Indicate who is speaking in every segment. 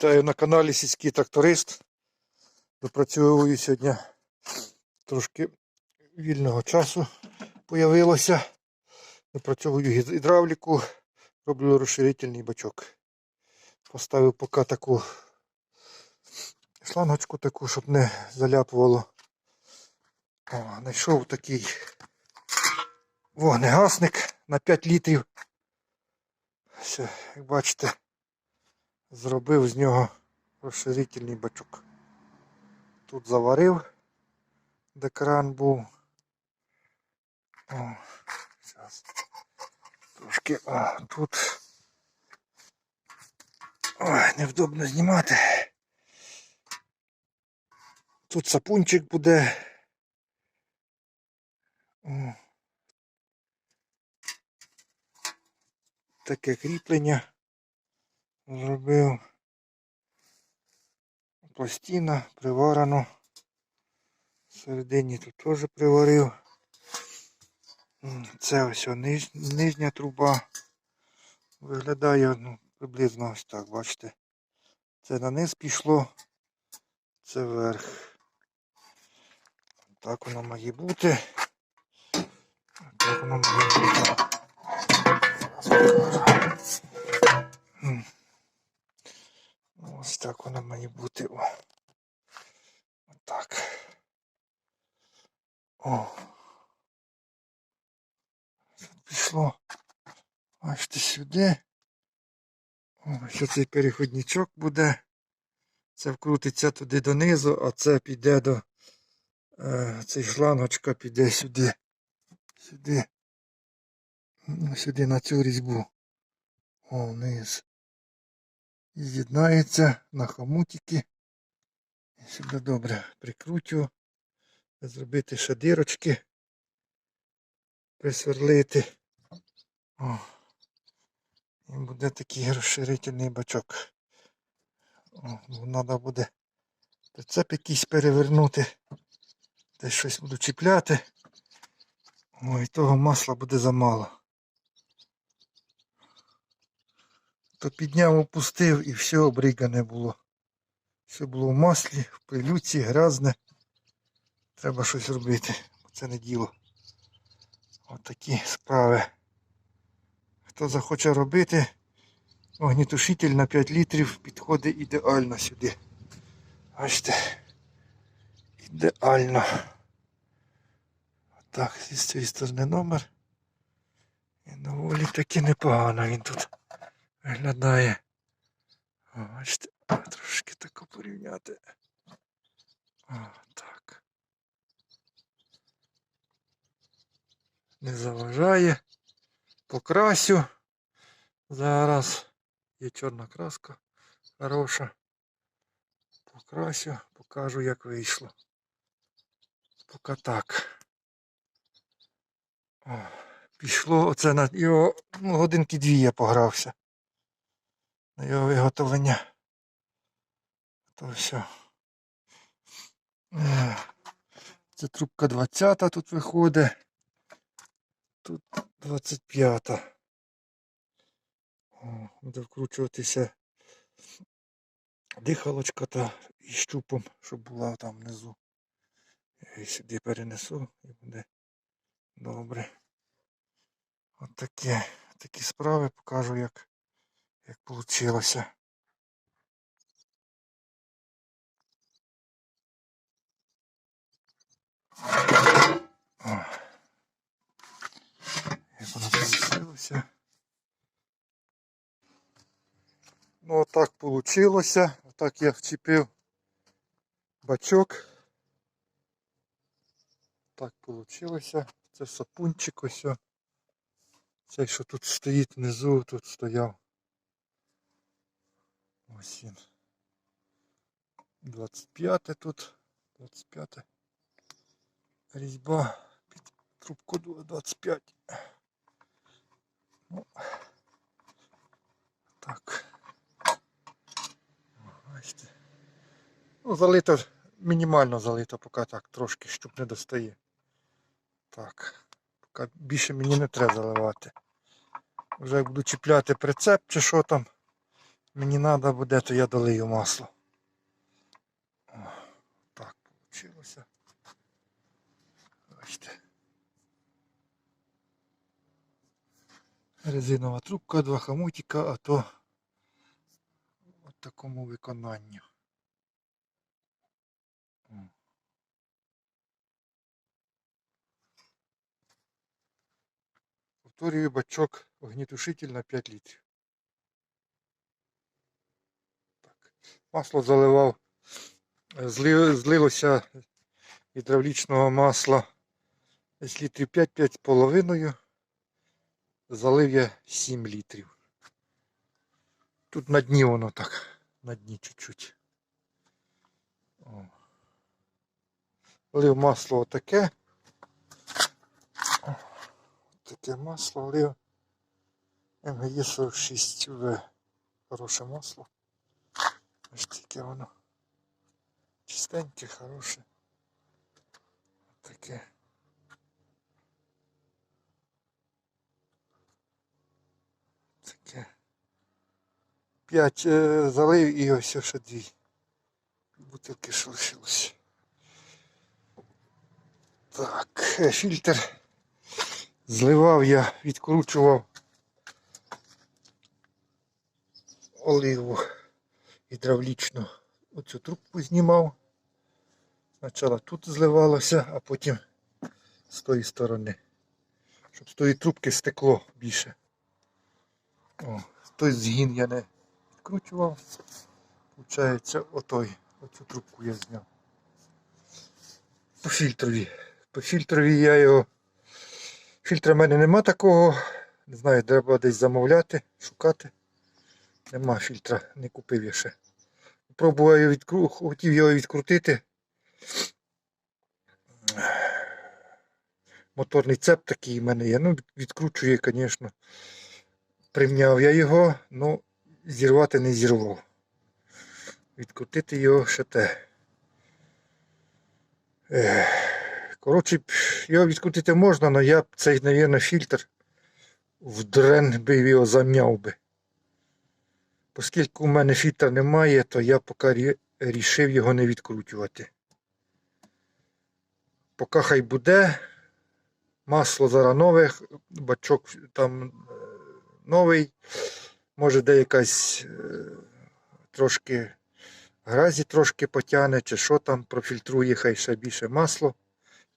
Speaker 1: Вітаю на каналі Сільський тракторист. Допрацьовую сьогодні трошки вільного часу появилося. Допрацьовую гідравліку, роблю розширительний бачок. Поставив поки таку шлангочку таку, щоб не заляпувало. О, знайшов такий вогнегасник на 5 літрів. Все, як бачите, зробив з нього розширительний бачок. Тут заварив, де кран був. О, зараз. Трошки о, тут. Ой, невдобно знімати. Тут сапунчик буде. О. Таке кріплення зробив. Пластина приварено. Всередині тут теж приварив. Це ось ниж, нижня труба. Виглядає ну, приблизно ось так, бачите. Це на низ пішло, це вверх. Так воно має бути. Так воно має бути. Так воно має бути. О. Отак. О. Пішло. Бачите, сюди. О, що цей переходничок буде. Це вкрутиться туди донизу, а це піде до. Е, цей шлангочка піде сюди. Сюди. Ну, Сюди на цю різьбу. О, вниз. І з'єднається на хомутики. І сюди добре прикручу. Зробити ще дирочки. Присверлити. О. І буде такий розширительний бачок. О, Треба буде прицеп якийсь перевернути. Десь щось буду чіпляти. Ой, того масла буде замало. То підняв, опустив і все обригане було. Все було в маслі, в пилюці, грязне. Треба щось робити. Це не діло. От такі справи. Хто захоче робити, огнітушитель на 5 літрів підходить ідеально сюди. Бачите? Ідеально. Так, з цієї сторони номер. І доволі таки непогано він тут виглядає. Бачите, трошки тако порівняти. О, так. Не заважає. Покрасю. Зараз є чорна краска хороша. Покрасю, покажу, як вийшло. Поки так. О, пішло оце на його ну, годинки дві я погрався. На його виготовлення. То все. Це трубка 20 тут виходить. Тут 25. О, буде вкручуватися дихалочка та і щупом, щоб була там внизу. Я сюди перенесу і буде добре. От такі, такі справи покажу, як, як вийшло. Як воно вийшло. Ну, отак вийшло. Отак я вчепив бачок. Так вийшло. Це сапунчик ось. Цей, що тут стоїть внизу, тут стояв. Ось він. 25 тут. 25 різьба під трубку 25. Ну, так. Бачите. Ну, залито, мінімально залито, поки так трошки, щоб не достає. Так. Поки більше мені не треба заливати. Вже як буду чіпляти прицеп чи що там, Мені треба буде, то я долию масло. Так вийшло. Бачите. Резинова трубка, два хомутика, а то в такому виконанні. Повторюю бачок огнітушитель на 5 літрів. Масло заливав. Зли, злилося гідравлічного масла десь літрів 5-5 половиною. Залив я 7 літрів. Тут на дні воно так, на дні чуть-чуть. Лив масло отаке. Таке масло лив. МГЄ 46В. Хороше масло. Ось таке воно. Чистеньке, хороше. Таке. Таке. П'ять е, залив і ось ще дві. Бутилки що лишилось. Так, е, фільтр. Зливав я, відкручував оливу гідравлічну. Оцю трубку знімав. Спочатку тут зливалося, а потім з тої сторони. Щоб з тої трубки стекло більше. О, той згін я не відкручував. Получається, отой, оцю трубку я зняв. По фільтрові. По фільтрові я його. Фільтра в мене нема такого. Не знаю, треба десь замовляти, шукати. Нема фільтра, не купив я ще. Пробуваю відкру... хотів його відкрутити. Моторний цеп такий в мене є. Ну, відкручує, звісно. Примняв я його, ну зірвати не зірвав. Відкрутити його ще те. Коротше, його відкрутити можна, але я б цей, мабуть, фільтр вдрен би його зам'яв би. Оскільки у мене фільтра немає, то я поки рішив його не відкручувати. Поки хай буде. Масло зараз нове, бачок там е, новий. Може де якась е, трошки гразі трошки потягне, чи що там профільтрує, хай ще більше масло.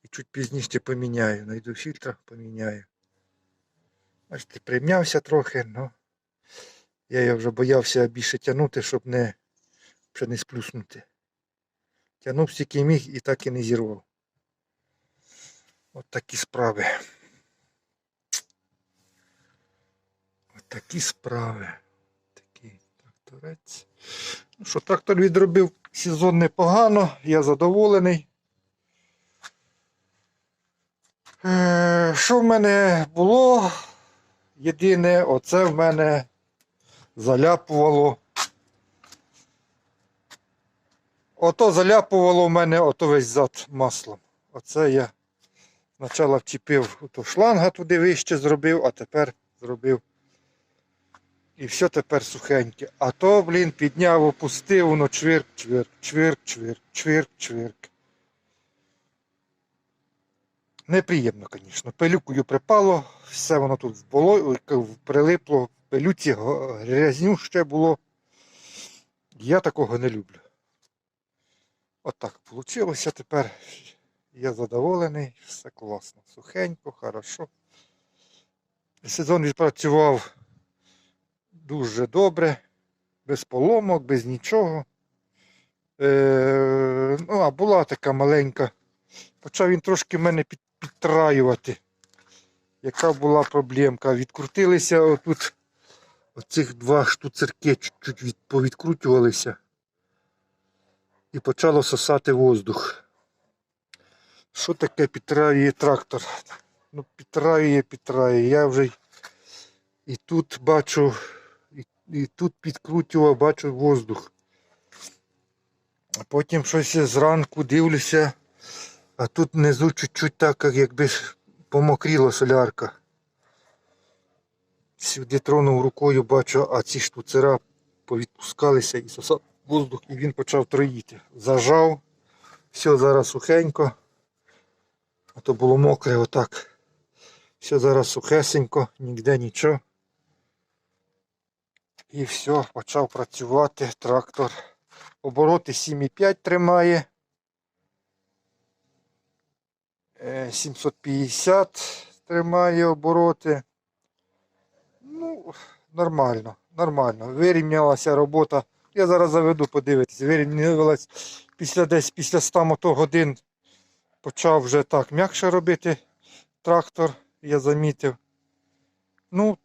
Speaker 1: І чуть пізніше поміняю. Найду фільтр, поміняю. Бачите, примнявся трохи, але я його вже боявся більше тягнути, щоб не, щоб не сплюснути. Тягнув стільки міг і так і не зірвав. От такі справи. От такі справи. Такий тракторець. Ну що, трактор відробив сезон непогано, я задоволений. Е, Що в мене було? Єдине, оце в мене заляпувало. Ото заляпувало в мене ото весь зад маслом. Оце я спочатку вчепив ото шланга туди вище зробив, а тепер зробив. І все тепер сухеньке. А то, блін, підняв, опустив, воно чвирк, чвирк, чвирк, чвирк, чвирк, чвирк. Неприємно, звісно. Пилюкою припало, все воно тут було, прилипло, пилюці грязнюще було. Я такого не люблю. Отак От вийшло тепер. Я задоволений, все класно. Сухенько, хорошо. Сезон відпрацював дуже добре, без поломок, без нічого. Е, ну, а була така маленька. Почав він трошки мене підтраювати. Яка була проблемка? Відкрутилися отут оцих два штуцерки чуть-чуть від, повідкрутювалися і почало сосати воздух. Що таке підтраює трактор? Ну, підтраює, підтраює. Я вже і тут бачу, і, і тут підкрутював, бачу воздух. А потім щось зранку дивлюся, а тут внизу чуть-чуть так, якби помокріла солярка. Сюди тронув рукою, бачу, а ці штуцера повідпускалися і сосав воздух, і він почав троїти. Зажав, все зараз сухенько. А то було мокре отак. Все зараз сухесенько, ніде нічого. І все, почав працювати трактор. Обороти 7,5 тримає. Е, 750 тримає обороти. Ну, нормально, нормально. Вирівнялася робота. Я зараз заведу, подивитись. Вирівнялась після десь після 100 мотогодин почав вже так м'якше робити трактор, я замітив. Ну,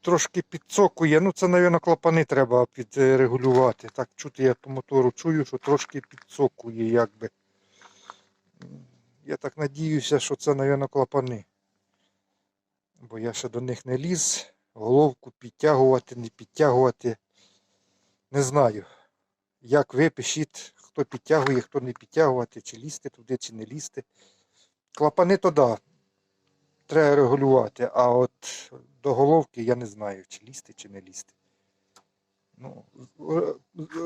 Speaker 1: трошки підцокує. Ну, це, мабуть, клапани треба підрегулювати. Так чути я по мотору чую, що трошки підцокує, якби. Я так надіюся, що це, мабуть, клапани. Бо я ще до них не ліз. Головку підтягувати, не підтягувати. Не знаю. Як ви пишіть, хто підтягує, хто не підтягувати, чи лізти туди, чи не лізти. Клапани то да. Треба регулювати, а от до головки я не знаю, чи лізти, чи не лізти. Ну,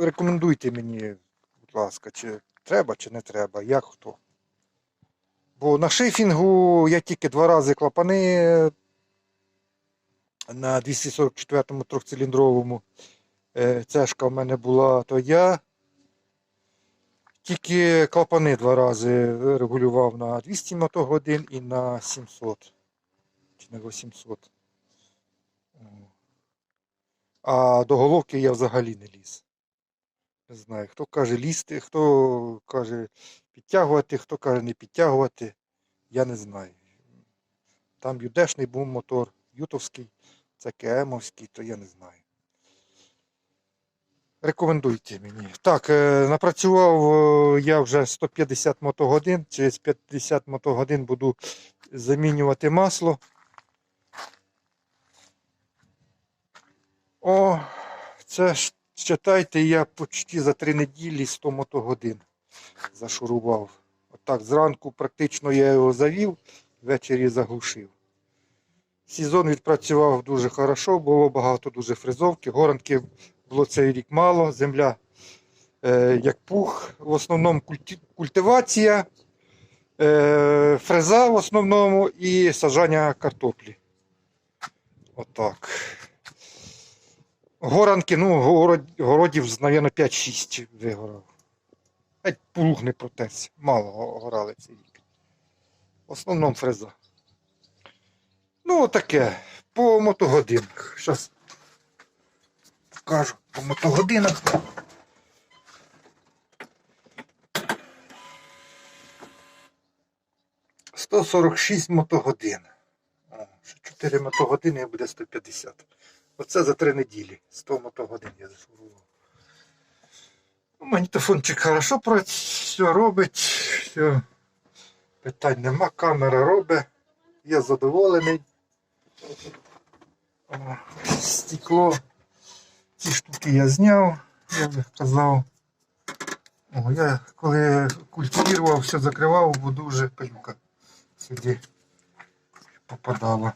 Speaker 1: рекомендуйте мені, будь ласка, чи треба, чи не треба, як хто. Бо на шифінгу я тільки два рази клапани на 244-му трьохциліндровому е, цешка в мене була, то я тільки клапани два рази регулював на 200 мотогодин і на 700 чи на 800. А до головки я взагалі не ліз. Не знаю, хто каже лізти, хто каже підтягувати, хто каже не підтягувати. Я не знаю. Там юдешний був мотор, ютовський, це КМовський, то я не знаю. Рекомендуйте мені. Так, е, напрацював е, я вже 150 мотогодин. Через 50 мотогодин буду замінювати масло. О, це ж читайте, я почти за 3 неділі 100 мотогодин зашурував. Отак зранку практично я його завів, ввечері заглушив. Сезон відпрацював дуже хорошо, було багато дуже фрезовки. Горанки було цей рік мало. Земля е, як пух. В основному культи- культивація, е, фреза в основному і саджання картоплі. Отак. Горанки, ну, город, городів, мабуть, 5-6 вигорав. Геть плуг не протерся. Мало горали цей рік. В основному фреза. Ну, таке, по мотогодинах. Зараз покажу по мотогодинах. Сто сорок шість мотогодин. Ще 4 мотогодини і буде 150. Оце за 3 неділі. 100 мотогодин я зашурував. Ну, Магнітофончик хорошо працює, робить. Все. Питань нема, камера робить. Я задоволений. Стекло. Ці штуки я зняв, я казав. О, я коли культивував, все закривав, бо дуже пилюка сюди попадала.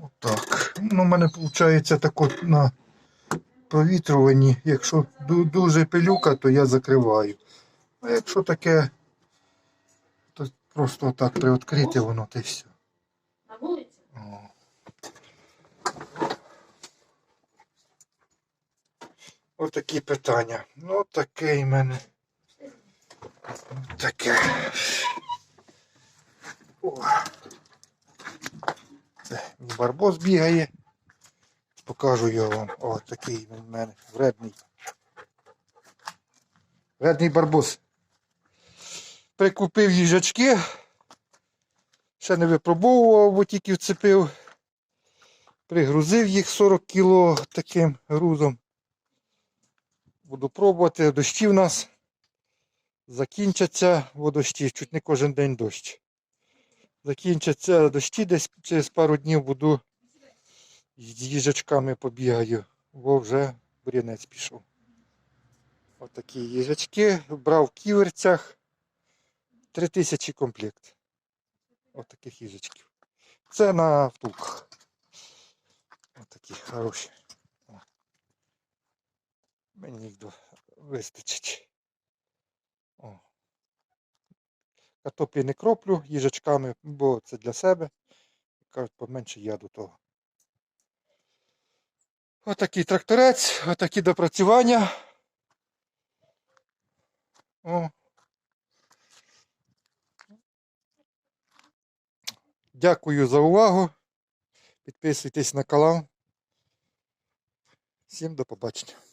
Speaker 1: Отак. Ну, у мене виходить так от на провітрюванні. Якщо дуже пилюка, то я закриваю. А якщо таке, то просто так приоткрити воно та все.
Speaker 2: На вулиці?
Speaker 1: О. Отакі питання. Ну, таке в мене. Таке. О. Мій барбос бігає. Покажу його вам. О, такий він в мене. Вредний. Вредний барбос. Прикупив їжачки. Ще не випробовував, бо тільки вцепив. Пригрузив їх 40 кіло таким грузом. Буду пробувати. Дощі в нас закінчаться, бо дощі, чуть не кожен день дощ. Закінчаться дощі, десь через пару днів буду з їжачками побігаю, бо вже бур'янець пішов. Отакі їжачки. Брав в ківерцях 3000 комплект. Отаких їжачків. Це на втулках. Отакі хороші. Мені їх вистачить. О. Картоплі не кроплю їжачками, бо це для себе. Кажуть, поменше яду того. Отакий тракторець, отакі допрацювання. О. Дякую за увагу. Підписуйтесь на канал. Всім до побачення.